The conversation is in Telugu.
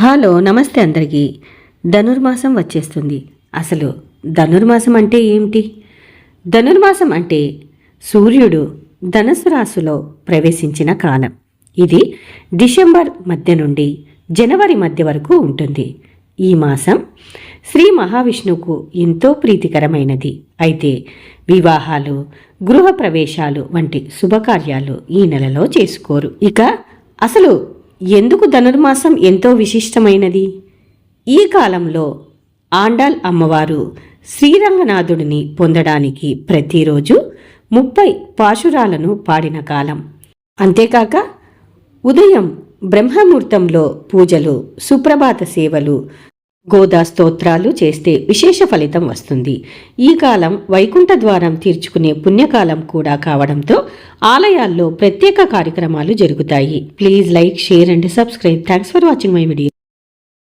హలో నమస్తే అందరికీ. ధనుర్మాసం వచ్చేస్తుంది. అసలు ధనుర్మాసం అంటే ఏమిటి? ధనుర్మాసం అంటే సూర్యుడు ధనుసు రాశిలో ప్రవేశించిన కాలం. ఇది డిసెంబర్ మధ్య నుండి జనవరి మధ్య వరకు ఉంటుంది. ఈ మాసం శ్రీ మహావిష్ణువుకు ఎంతో ప్రీతికరమైనది. అయితే వివాహాలు గృహ ప్రవేశాలు వంటి శుభకార్యాలు ఈ నెలలో చేసుకోరు. ఇక అసలు ఎందుకు ధనుర్మాసం ఎంతో విశిష్టమైనది? ఈ కాలంలో ఆండాల్ అమ్మవారు శ్రీరంగనాథుడిని పొందడానికి ప్రతిరోజు ముప్పై పాశురాలను పాడిన కాలం. అంతేకాక ఉదయం బ్రహ్మముహూర్తంలో పూజలు సుప్రభాత సేవలు గోదా స్తోత్రాలు చేస్తే విశేష ఫలితం వస్తుంది. ఈ కాలం వైకుంఠ ద్వారం తీర్చుకునే పుణ్యకాలం కూడా కావడంతో ఆలయాల్లో ప్రత్యేక కార్యక్రమాలు జరుగుతాయి. Please like share and subscribe. Thanks for watching my video.